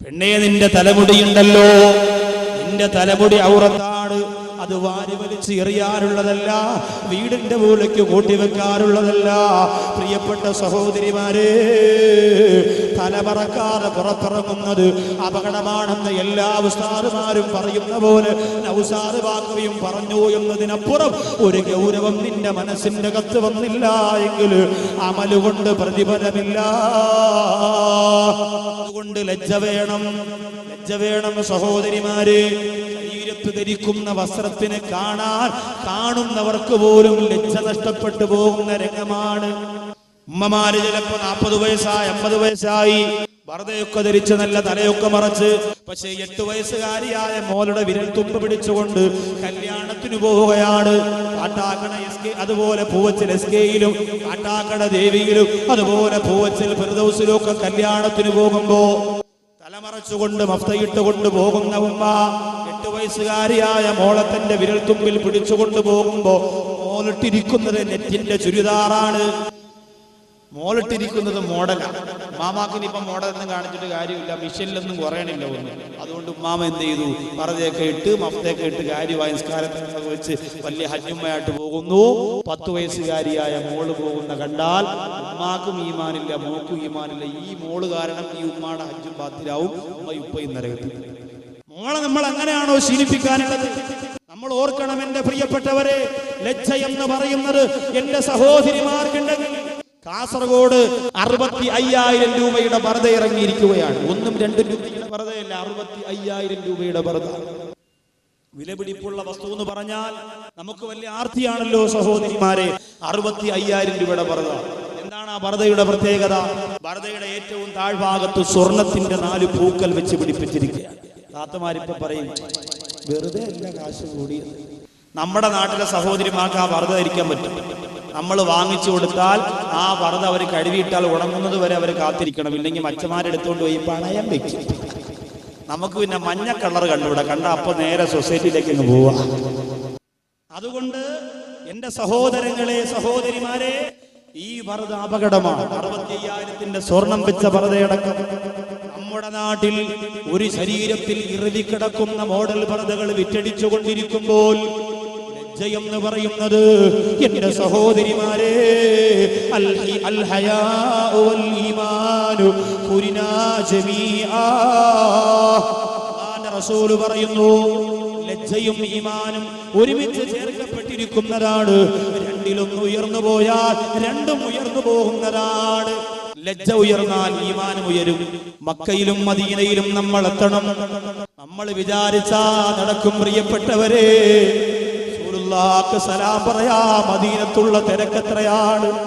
പെണ്ണേ നിന്റെ തലമുടിയുണ്ടല്ലോ നിന്റെ തലമുടി ഔറത്താണ് അത് വാരി വലിച്ച് എറിയാറുള്ളതല്ല വീടിന്റെ മൂലയ്ക്ക് കൂട്ടിവെക്കാറുള്ളതല്ല പ്രിയപ്പെട്ട സഹോദരിമാരെ തലമറക്കാതെ പുറത്തിറങ്ങുന്നത് അപകടമാണെന്ന് എല്ലാ ഉസ്താദുമാരും പറയുന്ന പോലെ നൗസാദ് വാക്കവിയും പറഞ്ഞു എന്നതിനപ്പുറം ഒരു ഗൗരവം നിന്റെ മനസ്സിന്റെ കത്ത് വന്നില്ല എങ്കിൽ അമലുകൊണ്ട് പ്രതിഫലമില്ല. അതുകൊണ്ട് ലജ്ജ വേണം ലജ്ജ വേണം സഹോദരിമാരെ. ശരീരത്ത് ധരിക്കുന്ന വസ്ത്രത്തിന് കാണാൻ കാണുന്നവർക്ക് പോലും ലജ്ജ നഷ്ടപ്പെട്ടു പോകുന്ന രംഗമാണ്. ഉമ്മമാര് ചിലപ്പോ നാൽപ്പത് വയസ്സായി അമ്പത് വയസ്സായി. വറുതയൊക്കെ ധരിച്ച് നല്ല തലയൊക്കെ മറച്ച് പക്ഷേ എട്ട് വയസ്സുകാരിയായ മോളുടെ വിരൽ തുമ്പ് പിടിച്ചുകൊണ്ട് കല്യാണത്തിന് പോവുകയാണ്. കാട്ടാക്കട എസ് കെ അതുപോലെ പൂവച്ചൽ എസ് കെയിലും കാട്ടാക്കട ദേവിയിലും അതുപോലെ പൂവച്ചൽ ഫിർദൗസിലും ഒക്കെ കല്യാണത്തിന് പോകുമ്പോ തലമറച്ചുകൊണ്ട് മഫ്തയിട്ടുകൊണ്ട് പോകുന്ന ഉമ്മ വയസ്സുകാരിയായ മോളത്തിന്റെ വിരൽത്തുമ്പിൽ പിടിച്ചുകൊണ്ടു പോകുമ്പോ മോളിട്ടിരിക്കുന്നത് നെറ്റിന്റെ ചുരിദാറാണ്. മോളിട്ടിരിക്കുന്നത് മോഡലാണ് മാമാക്കിന് ഇപ്പം മോഡലൊന്നും കാണിച്ചിട്ട് കാര്യമില്ല. മിഷനിലൊന്നും കുറയണില്ല ഒന്നും. അതുകൊണ്ട് ഉമ്മാമ എന്ത് ചെയ്തു? പറതയൊക്കെ ഇട്ട് മഫ്തയൊക്കെ ഇട്ട് കാര്യമായി നിസ്കാരത്തൊക്കെ വെച്ച് വലിയ ഹജ്ജുമ്മയായിട്ട് പോകുന്നു. പത്ത് വയസ്സുകാരിയായ മോൾ പോകുന്ന കണ്ടാൽ ഉമ്മാക്കും ഈമാനില്ല മോക്കും ഈമാനില്ല. ഈ മോൾ കാരണം ഈ ഉമ്മാടെ ഹജ്ജും ബാത്തിലാവും. ഉമ്മ ഉപ്പയും നരകത്തിൽ മോളെ നമ്മൾ അങ്ങനെയാണോ ശീലിപ്പിക്കാനുള്ളത്? നമ്മൾ ഓർക്കണം എന്റെ പ്രിയപ്പെട്ടവരെ ലജ്ജ എന്ന് പറയുന്നത് എന്റെ സഹോദരിമാർക്കുണ്ടെങ്കിൽ കാസർഗോഡ് അറുപത്തി അയ്യായിരം രൂപയുടെ ബർദ ഇറങ്ങിയിരിക്കുകയാണ്. ഒന്നും രണ്ടും രൂപയുടെ വെറുതെയല്ല അറുപത്തി അയ്യായിരം രൂപയുടെ വെറുത. വിലപിടിപ്പുള്ള വസ്തു എന്ന് പറഞ്ഞാൽ നമുക്ക് വലിയ ആർത്തിയാണല്ലോ സഹോദരിമാരെ അറുപത്തി അയ്യായിരം രൂപയുടെ വെറുത. എന്താണ് ആ ഭരതയുടെ പ്രത്യേകത? ഭരതയുടെ ഏറ്റവും താഴ്ഭാഗത്ത് സ്വർണത്തിന്റെ നാല് പൂക്കൽ വെച്ച് പിടിപ്പിച്ചിരിക്കുകയാണ്. താത്തമാരിപ്പോ പറയും. വെറുതെ അല്ല കാശ് കൂടിയത്. നമ്മുടെ നാട്ടിലെ സഹോദരിമാർക്ക് ആ വറുത ധരിക്കാൻ പറ്റും. നമ്മൾ വാങ്ങിച്ചു കൊടുത്താൽ ആ വറുത അവർ കഴുകിയിട്ടാൽ ഉണങ്ങുന്നത് വരെ അവർ കാത്തിരിക്കണം. ഇല്ലെങ്കിൽ മച്ചമാരെടുത്തുകൊണ്ട് പോയി പണയം വെക്കും. നമുക്ക് പിന്നെ മഞ്ഞ കളർ കണ്ടുകൂടാ. കണ്ട അപ്പൊ നേരെ സൊസൈറ്റിയിലേക്ക് അങ്ങ് പോവാ. അതുകൊണ്ട് എന്റെ സഹോദരങ്ങളെ സഹോദരിമാരെ ഈ വറുത അപകടമാണ്. അറുപത്തി അയ്യായിരത്തിന്റെ സ്വർണം വെച്ച വറുതയടക്കം. നമ്മുടെ നാട്ടിൽ ഒരു ശരീരത്തിൽ ഇറുതി കിടക്കുന്ന മോഡൽ പർദ്ദകൾ വിറ്റടിച്ചു കൊണ്ടിരിക്കുമ്പോൾ എന്ന് പറയുന്നത് എന്റെ സഹോദരിമാരെ റസൂൽ പറയുന്നു ലജ്ജയും ഈമാനും ഒരുമിച്ച് ചേർക്കപ്പെട്ടിരിക്കുന്നതാണ്. രണ്ടിലൊന്ന് ഉയർന്നു പോയാൽ രണ്ടും ഉയർന്നു പോകുന്നതാണ്. ലജ്ജ ഉയർന്നാൽ ഈമാനം ഉയരും. മക്കയിലും മദീനയിലും നമ്മൾ എത്തണം. നമ്മൾ വിചാരിച്ചാ നടക്കും പ്രിയപ്പെട്ടവരെ. സലാം പറയാ മദീനത്തുള്ള തിരക്കെത്രയാണ്?